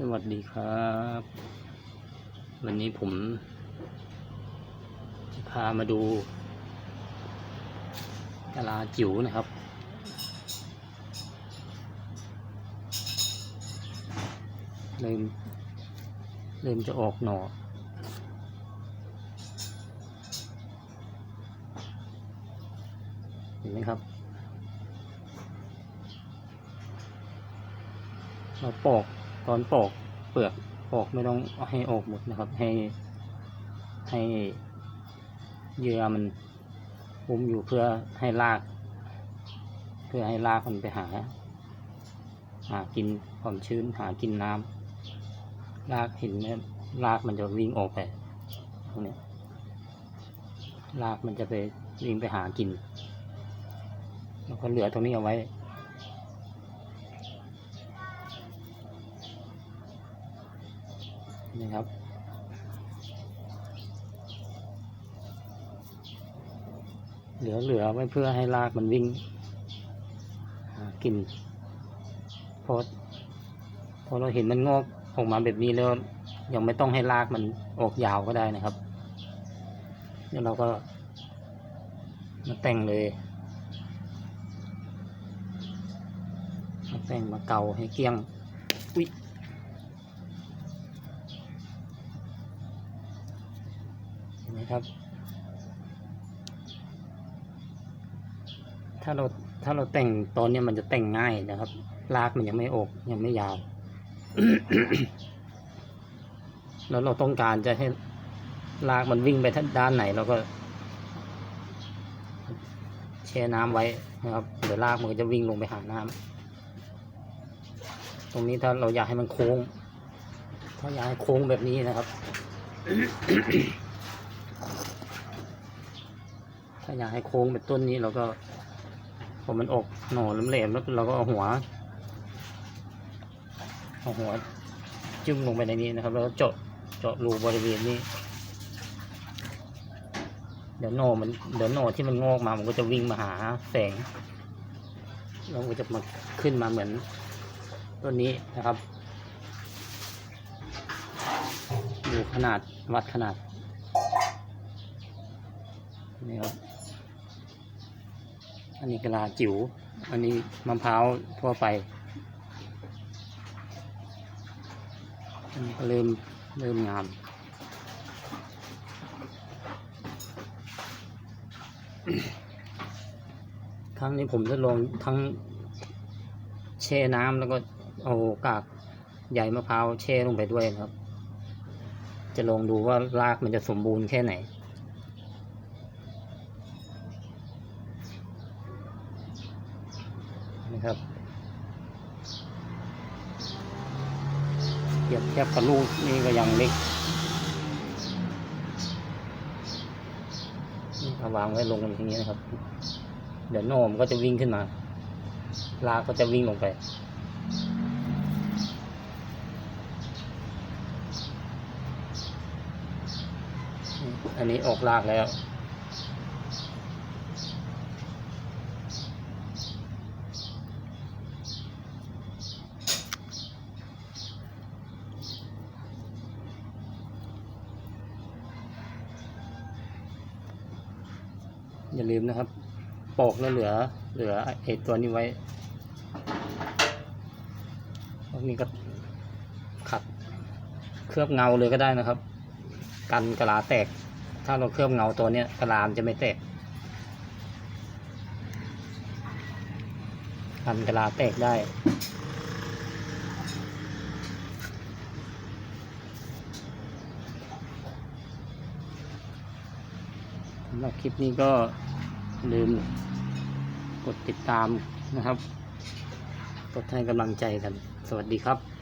สวัสดีครับ วันนี้ผมจะพามาดูกะลาจิ๋วนะครับ เริ่มเริ่มจะออกหน่อเห็นไหมครับเราปอก ตอนปอกเปลือกปอกไม่ต้องให้ออกหมดนะครับ ให้ให้เยื่อมันหุ้มอยู่เพื่อให้ราก เพื่อให้รากมันไปหา หากินความชื้นหากินน้ำรากเห็นไหมรากมันจะวิ่งออกไปตรงนี้รากมันจะไปวิ่งไปหากินแล้วก็เหลือตรงนี้เอาไว้ นี่ครับ เหลือเหลือไว้เพื่อให้รากมันวิ่งกินพอพอเราเห็นมันงอกออกมาแบบนี้แล้ว ยังไม่ต้องให้รากมันออกยาวก็ได้นะครับแล้วเราก็มาแต่งเลยมาแต่งมาเกาให้เกลี้ยง อุ้ย เห็ นไหมครับ ถ้าเราถ้าเราแต่งตอนเนี้ยมันจะแต่งง่ายนะครับรากมันยังไม่อกยังไม่ยาว แล้วเราต้องการจะให้รากมันวิ่งไปทางด้านไหนเราก็แช่น้ำไว้นะครับเดี๋ยวรากมันก็จะวิ่งลงไปหาน้ำตรงนี้ถ้าเราอยากให้มันโค้ง ถ้าอยากให้โค้งแบบนี้นะครับ ถ้าอยากให้โค้งเป็นต้นนี้เราก็พอมันออกหน่อแหลมๆแล้วเราก็เอาหัวเอาหัวจุ่มลงไปในนี้นะครับ แล้วเจาะเจาะรูบริเวณนี้ เดี๋ยวหน่อมันเดี๋ยวหน่อที่มันงอกมามันก็จะวิ่งมาหาแสงแล้วมันก็จะมาขึ้นมาเหมือนต้นนี้นะครับดูขนาดวัดขนาด นี่ครับ อันนี้กะลาจิ๋ว อันนี้มะพร้าวทั่วไป อันนี้ก็เริ่มเริ่มงามครั้งนี้ผมจะลองทั้งแช่น้ำแล้วก็เอากากใยมะพร้าวแช่ลงไปด้วยนะครับ จะลองดูว่ารากมันจะสมบูรณ์แค่ไหน นะ ครับเทียบเทียบกับลูกนี่ก็ยังเล็กนี่เอาวางไว้ลงอย่างนี้นะครับ เดี๋ยวโนมก็จะวิ่งขึ้นมา ลากก็จะวิ่งลงไปอันนี้ออกลากแล้ว อย่าลืมนะครับ ปอกแล้วเหลือ เหลือไอ้ตัวนี้ไว้พวกนี้ก็ขัดเคลือบเงาเลยก็ได้นะครับ กันกระลาแตก ถ้าเราเคลือบเงาตัวนี้ยกะลามจะไม่แตกกันกระลาแตกได้ หรับคลิปนี้ก็ลืมกดติดตามนะครับ กดให้กำลังใจกัน สวัสดีครับ